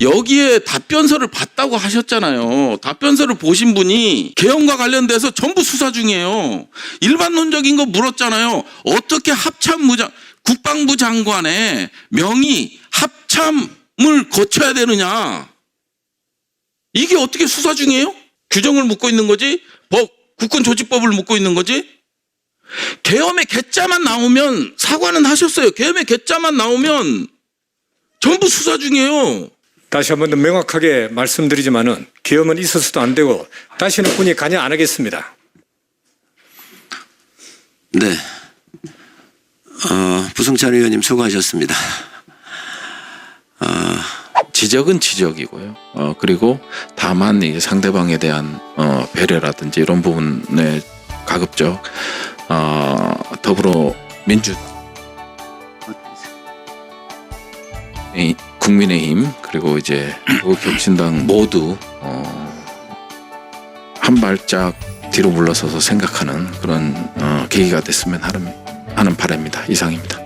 여기에 답변서를 봤다고 하셨잖아요. 답변서를 보신 분이 개헌과 관련돼서 전부 수사 중이에요. 일반론적인 거 물었잖아요. 어떻게 합참무장 국방부 장관의 명의 합참을 거쳐야 되느냐? 이게 어떻게 수사 중이에요? 규정을 묻고 있는 거지? 법 국군 조직법을 묻고 있는 거지? 계엄의 개짜만 나오면 사과는 하셨어요. 계엄의 개짜만 나오면 전부 수사 중이에요. 다시 한 번 더 명확하게 말씀드리지만은 계엄은 있어서도 안 되고 다시는 군이 관여 안 하겠습니다. 네. 어, 부승찬 의원님 수고하셨습니다. 지적은 지적이고요. 어, 그리고 다만 이제 상대방에 대한 어, 배려라든지 이런 부분에 가급적 어, 더불어 민주 이- 국민의힘 그리고 이제 혁신당 모두 어, 한 발짝 뒤로 물러서서 생각하는 그런 어, 계기가 됐으면 하는, 하는 바람입니다. 이상입니다.